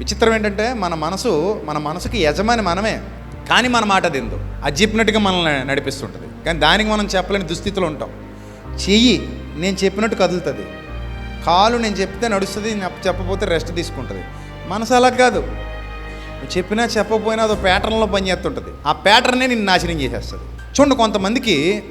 విచిత్రం ఏంటంటే మన మనసు మన మనసుకి యజమాని మనమే. కానీ మన మాట దిందు అది చెప్పినట్టుగా మనల్ని నడిపిస్తుంటుంది. కానీ దానికి మనం చెప్పలేని దుస్థితిలో ఉంటాం. చెయ్యి నేను చెప్పినట్టు కదులుతుంది. కాలు నేను చెప్తే నడుస్తుంది చెప్పపోతే చెప్పకపోతే రెస్ట్ తీసుకుంటుంది. మనసు అలా కాదు. నువ్వు చెప్పినా చెప్పకపోయినా అదో ప్యాటర్న్లో పనిచేస్తుంటుంది. ఆ ప్యాటర్నే నేను నాశనం చేసేస్తుంది. చూడండి కొంతమందికి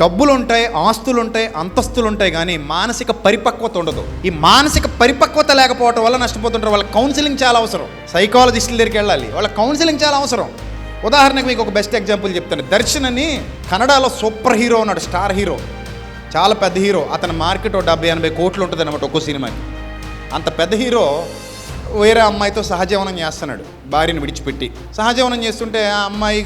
డబ్బులు ఉంటాయి ఆస్తులు ఉంటాయి అంతస్తులు ఉంటాయి కానీ మానసిక పరిపక్వత ఉండదు. ఈ మానసిక పరిపక్వత లేకపోవటం వల్ల నష్టపోతుంటారు. వాళ్ళ కౌన్సిలింగ్ చాలా అవసరం. సైకాలజిస్టుల దగ్గరికి వెళ్ళాలి. వాళ్ళ కౌన్సిలింగ్ చాలా అవసరం. ఉదాహరణకు మీకు ఒక బెస్ట్ ఎగ్జాంపుల్ చెప్తాను. దర్శన్ అని కన్నడలో సూపర్ హీరో ఉన్నాడు స్టార్ హీరో. చాలా పెద్ద హీరో. అతని మార్కెట్ ఒక డెబ్బై ఎనభై కోట్లు ఉంటుంది అనమాట ఒక్కో సినిమాకి. అంత పెద్ద హీరో వేరే అమ్మాయితో సహజీవనం చేస్తున్నాడు భార్యను విడిచిపెట్టి. సహజీవనం చేస్తుంటే ఆ అమ్మాయి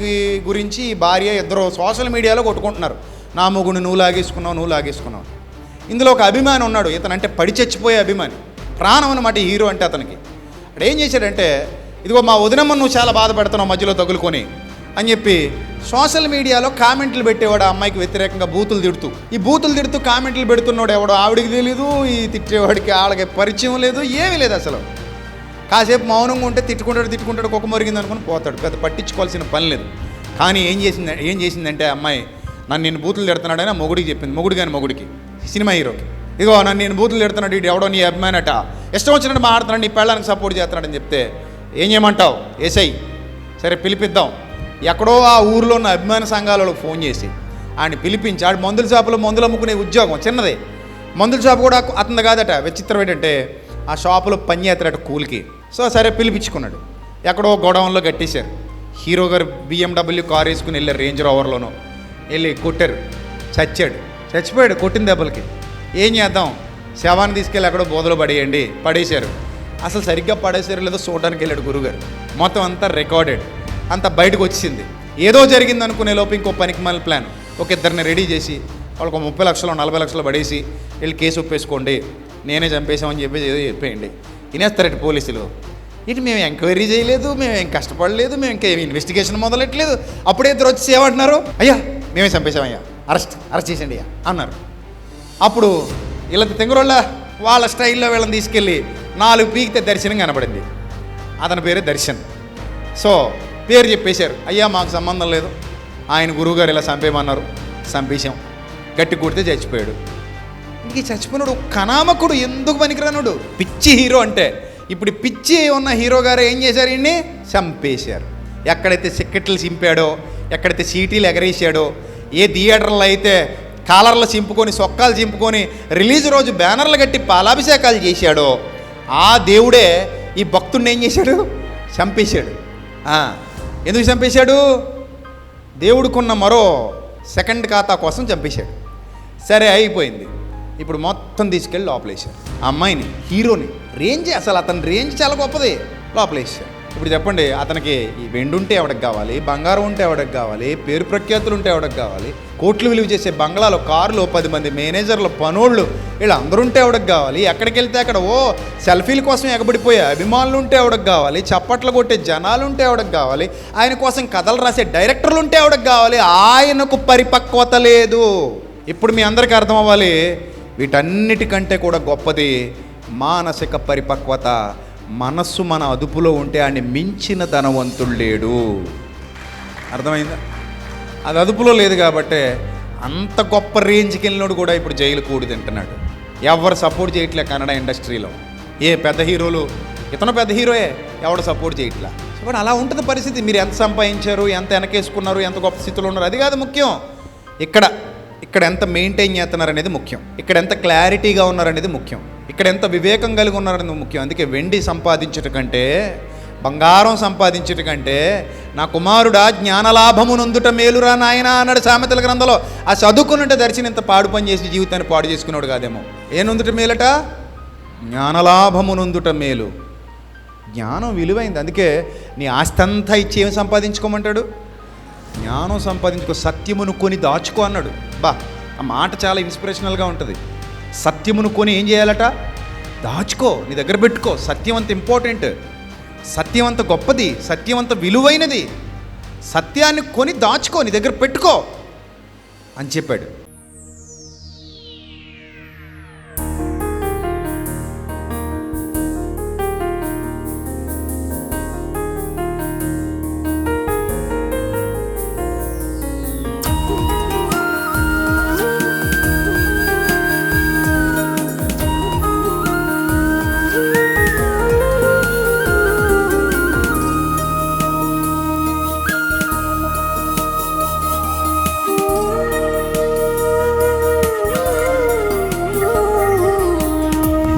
గురించి భార్య ఇద్దరు సోషల్ మీడియాలో కొట్టుకుంటున్నారు. నా మొగుడు నువ్వు లాగేసుకున్నావు నువ్వు లాగేసుకున్నావు. ఇందులో ఒక అభిమాని ఉన్నాడు. ఇతనంటే పడి చచ్చిపోయే అభిమాని. ప్రాణం అనమాట హీరో అంటే అతనికి. అక్కడ ఏం చేశాడంటే ఇదిగో మా వదినమ్మ నువ్వు చాలా బాధపడుతున్నావు మధ్యలో తగులుకొని అని చెప్పి సోషల్ మీడియాలో కామెంట్లు పెట్టేవాడు ఆ అమ్మాయికి వ్యతిరేకంగా బూతులు తిడుతూ. ఈ బూతులు తిడుతూ కామెంట్లు పెడుతున్నాడు ఎవడో ఆవిడికి తెలీదు ఈ తిట్టేవాడికి ఆళ్ళకి పరిచయం లేదు ఏమీ లేదు అసలు. కాసేపు మౌనంగా ఉంటే తిట్టుకుంటాడు తిట్టుకుంటాడు కుక్క మొరిగింది అనుకుని పోతాడు. పెద్ద పట్టించుకోవాల్సిన పని లేదు. కానీ ఏం చేసింది ఏం చేసిందంటే అమ్మాయి నన్ను నేను బూతులు తిడుతున్నాడని మొగుడికి చెప్పింది. మొగుడు కానీ మొగుడికి. సినిమా హీరోకి. ఇగో నన్ను నేను బూతులు తిడుతున్నాడు ఇటు ఎవడో నీ అభిమానట. ఇష్టం వచ్చినట్టు మాట్లాడుతున్నాడు నీ పెళ్ళానికి సపోర్ట్ చేస్తున్నాడని చెప్తే ఏం చేయమంటావు? ఏసై సరే పిలిపిద్దాం. ఎక్కడో ఆ ఊర్లో ఉన్న అభిమాన సంఘాలలో ఫోన్ చేసి ఆయన పిలిపించి ఆడు మందుల షాపులో మందులు అమ్ముకునే ఉద్యోగం చిన్నదే. మందుల షాపు కూడా అతను కాదట. విచిత్రం ఏంటంటే ఆ షాపులో పని చేస్తాడట కూలికి. సో సరే పిలిపించుకున్నాడు. ఎక్కడో గోడౌన్లో కట్టేశారు హీరో గారు బిఎండబ్ల్యూ కార్ వేసుకుని వెళ్ళారు రేంజ్ రోవర్లోనూ వెళ్ళి కొట్టారు. చచ్చాడు. చచ్చిపోయాడు కొట్టిన దెబ్బలకి. ఏం చేద్దాం? శవాన్ని తీసుకెళ్ళి అక్కడ బోధలో పడేయండి. పడేశారు. అసలు సరిగ్గా పడేసారు లేదో చూడడానికి వెళ్ళాడు గురుగారు. మొత్తం అంతా రికార్డెడ్. అంతా బయటకు వచ్చింది ఏదో జరిగింది అనుకునే లోపు ఇంకో పనికి మళ్ళీ ప్లాన్. ఒక ఇద్దరిని రెడీ చేసి వాళ్ళకు ముప్పై లక్షలు నలభై లక్షలు పడేసి వెళ్ళి కేసు ఒప్పేసుకోండి. నేనే చంపేశామని చెప్పేసి ఏదో చెప్పేయండి. వినేస్తారట పోలీసులు? ఇటు మేము ఎంక్వైరీ చేయలేదు మేము ఏం కష్టపడలేదు మేము ఇంకా ఏమి ఇన్వెస్టిగేషన్ మొదలెట్టలేదు. అప్పుడే ఇద్దరు వచ్చి ఏమంటున్నారు? అయ్యా మేమే చంపేశామయ్యా. అరెస్ట్ అరెస్ట్ చేసండి అయ్యా అన్నారు. అప్పుడు వీళ్ళ తెంగురోళ్ళ వాళ్ళ స్టైల్లో వీళ్ళని తీసుకెళ్ళి నాలుగు పీకితే దర్శనం కనబడింది. అతని పేరే దర్శన్. సో పేరు చెప్పేశారు. అయ్యా మాకు సంబంధం లేదు. ఆయన గురువుగారు ఇలా చంపేయమన్నారు. చంపేశాం. గట్టి కొడితే చచ్చిపోయాడు. ఇంక చచ్చిపోయినాడు కనామకుడు ఎందుకు పనికిరానుడు? పిచ్చి హీరో అంటే ఇప్పుడు పిచ్చి ఉన్న హీరో గారు ఏం చేశారు ఈయన్ని? చంపేశారు. ఎక్కడైతే సిక్కెట్లు చింపాడో ఎక్కడైతే సీటీలు ఎగరేసాడో ఏ థియేటర్లో అయితే కాలర్లు చింపుకొని సొక్కాలు చింపుకొని రిలీజ్ రోజు బ్యానర్లు కట్టి పాలాభిషేకాలు చేశాడో ఆ దేవుడే ఈ భక్తుడిని ఏం చేశాడు? చంపేశాడు. ఎందుకు చంపేశాడు? దేవుడికున్న మరో సెకండ్ ఖాతా కోసం చంపేశాడు. సరే అయిపోయింది. ఇప్పుడు మొత్తం తీసుకెళ్ళి లోపలేశారు. ఆ అమ్మాయిని హీరోని రేంజ్ అసలు అతని రేంజ్ చాలా గొప్పది. లోపలేశారు. ఇప్పుడు చెప్పండి అతనికి ఈ ఉంటే ఎవడికి కావాలి బంగారం ఉంటే ఎవడికి కావాలి పేరు ప్రఖ్యాతులు ఉంటే ఎవడికి కావాలి కోట్లు విలువ చేసే బంగ్లాలో కారులో పది మంది మేనేజర్లు పనోళ్ళు వీళ్ళు అందరూ ఉంటే ఎవడికి కావాలి ఎక్కడికి వెళ్తే అక్కడ ఓ సెల్ఫీల కోసం ఎగబడిపోయే అభిమానులు ఉంటే ఎవడికి కావాలి చప్పట్లు కొట్టే జనాలు ఉంటే ఎవడికి కావాలి ఆయన కోసం కథలు రాసే డైరెక్టర్లు ఉంటే ఎవడికి కావాలి ఆయనకు పరిపక్వత లేదు. ఇప్పుడు మీ అందరికీ అర్థం అవ్వాలి వీటన్నిటికంటే కూడా గొప్పది మానసిక పరిపక్వత. మనస్సు మన అదుపులో ఉంటే ఆయన మించిన ధనవంతుడు లేడు. అర్థమైందా? అది అదుపులో లేదు కాబట్టే అంత గొప్ప రేంజ్కి వెళ్ళినోడు కూడా ఇప్పుడు జైలు కూడి తింటున్నాడు. ఎవరు సపోర్ట్ చేయట్లే కన్నడ ఇండస్ట్రీలో. ఏ పెద్ద హీరోలు? ఇతను పెద్ద హీరోయే ఎవడు సపోర్ట్ చేయట్లా? సో అలా ఉంటుంది పరిస్థితి. మీరు ఎంత సంపాదించారు ఎంత వెనకేసుకున్నారు ఎంత గొప్ప స్థితిలో ఉన్నారు అది కాదు ముఖ్యం. ఇక్కడ ఇక్కడ ఎంత మెయింటైన్ చేస్తున్నారనేది ముఖ్యం. ఇక్కడ ఎంత క్లారిటీగా ఉన్నారనేది ముఖ్యం. ఇక్కడ ఎంత వివేకం కలిగి ఉన్నారనేది ముఖ్యం. అందుకే వెండి సంపాదించట కంటే బంగారం సంపాదించట కంటే నా కుమారుడా జ్ఞానలాభము నొందుట మేలురా నాయన అన్నాడు సామెతల గ్రంథంలో. ఆ చదువుకున్నట్టు దర్శనం ఇంత పాడు పని చేసి జీవితాన్ని పాడు చేసుకున్నాడు కాదేమో. ఏ నొందుట మేలట? జ్ఞానలాభము నందుట మేలు. జ్ఞానం విలువైంది. అందుకే నీ ఆస్తి అంతా ఇచ్చి ఏమి సంపాదించుకోమంటాడు? జ్ఞానం సంపాదించుకో సత్యమును కొని దాచుకో అన్నాడు. బా ఆ మాట చాలా ఇన్స్పిరేషనల్గా ఉంటుంది. సత్యమును కొని ఏం చేయాలట? దాచుకో నీ దగ్గర పెట్టుకో. సత్యం అంత ఇంపార్టెంట్ సత్యం అంత గొప్పది. సత్యం అంత విలువైనది. సత్యాన్ని కొని దాచుకో నీ దగ్గర పెట్టుకో అని చెప్పాడు.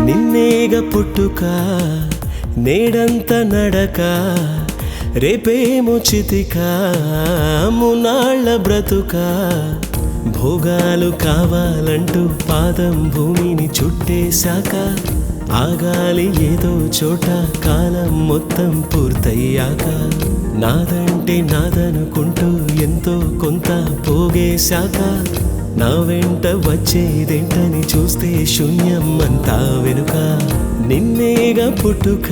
నిన్నేగ పుట్టుక నేడంత నడక రేపేమో చితిక మునాళ్ళ బ్రతుక. భోగాలు కావాలంటూ పాదం భూమిని చుట్టేశాక ఆగాలి ఏదో చోట కాలం మొత్తం పూర్తయ్యాక. నాదంటే నాదనుకుంటూ ఎంతో కొంత పోగేశాక నా వెంట వచ్చేదేంటని చూస్తే శూన్యం అంతా వెనుక నిన్నేగా పుట్టుక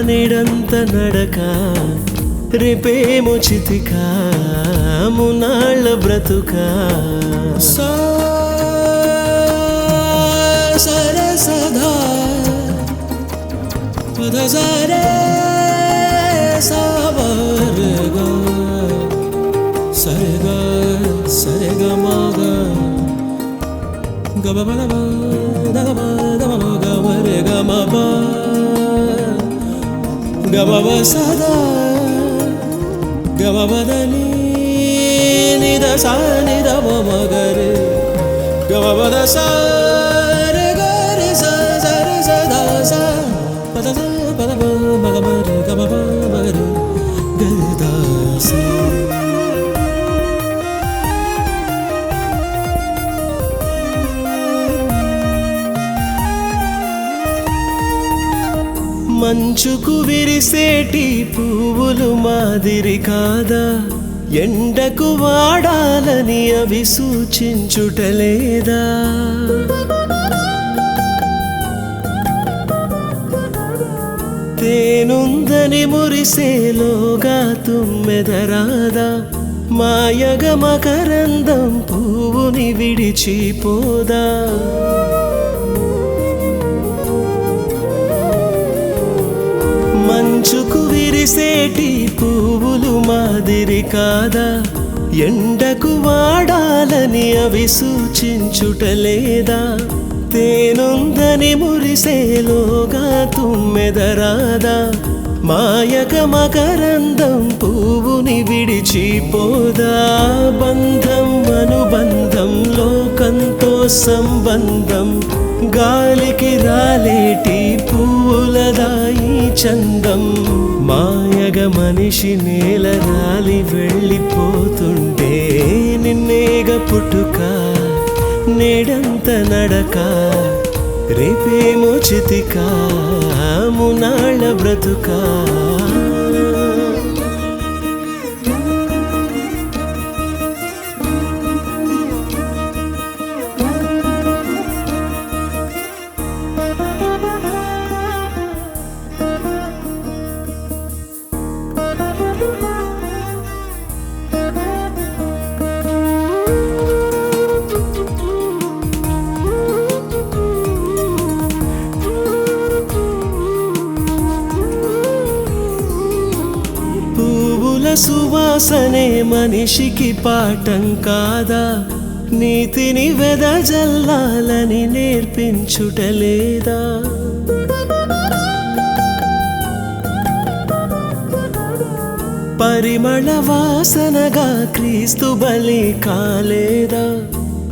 నేడంత నడక రేపేమో చితిక మునాళ్ళ బ్రతుక. సా సరే గబ బద బ దద బ దమ మ గ మ రే గ మ ప గబ మంచుకు విరిసేటి పువ్వులు మాదిరి కాదా? ఎండకు వాడాలని అవి సూచించుటలేదా? తేనుందని మురిసేలోగా తుమ్మెదరాదా? మాయగ మకరందం పువ్వుని విడిచిపోదా? మంచుకు విరిసేటి పువ్వులు మాదిరి కాదా? ఎండకు వాడాలని అవి సూచించుటలేదా? తేనుందని మురిసేలోగా తుమ్మెదరాదా? మాయక మకరందం పువ్వుని విడిచిపోదా? బంధం అనుబంధం లోకంతో సంబంధం గాలికి రాలేటి పూలదాయి చందం? మాయగ మనిషి నేల రాలి వెళ్ళిపోతుంటే నిన్నేగ పుట్టుక నేడంత నడక రేపేమో చితిక మునాళ్ళ బ్రతుకా. సువాసనే మనిషికి పాఠం కాదా? నీతిని వెదజల్లాలని నేర్పించుటలేదా? పరిమళ వాసనగా క్రీస్తు బలి కాలేదా?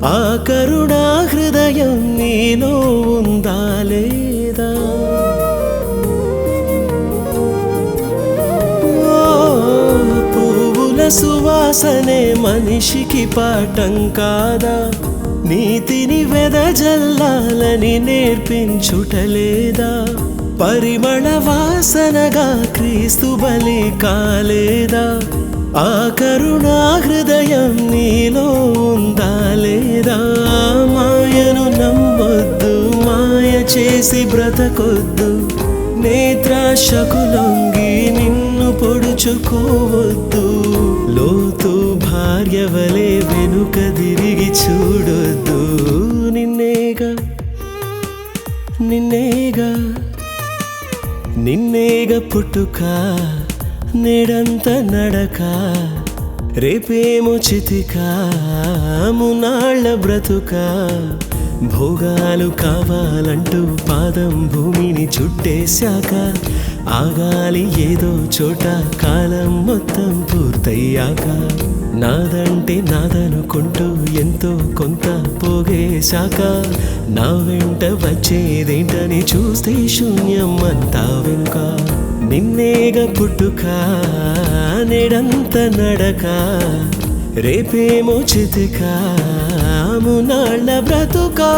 ఆ కరుణా హృదయం నీలో ఉందా లేదా? సువాసనే మనిషికి పాఠం కాదా? నీతిని వెదజల్లాలని నేర్పించుటలేదా? పరిమళ వాసనగా క్రీస్తు బలి కాలేదా? ఆ కరుణా హృదయం నీలో ఉందా లేదా? మాయను నమ్మొద్దు మాయ చేసి బ్రతకొద్దు నేత్రాశకులొంగి పొడుచుకోవద్దు. లోతు భార్య వలె వెనుక తిరిగి చూడొద్దు. నిన్నేగా నిన్నేగా నిన్నేగా పుట్టుక నేడంత నడక రేపేమో చితిక మునాళ్ళ బ్రతుక. భోగాలు కావాలంటూ పాదం భూమిని చుట్టేశాక ఆగాలి ఏదో చోట కాలం మొత్తం పూర్తయ్యాక. నాదంటే నాదనుకుంటూ ఎంతో కొంత పోగేశాక. నా వెంట వచ్చేదేంటని చూస్తే శూన్యం అంతా వెనుక. నిన్నేగా పుట్టుక నెడంత నడక రేపేమో చితికా. నాళ్ళ బ్రతుకా.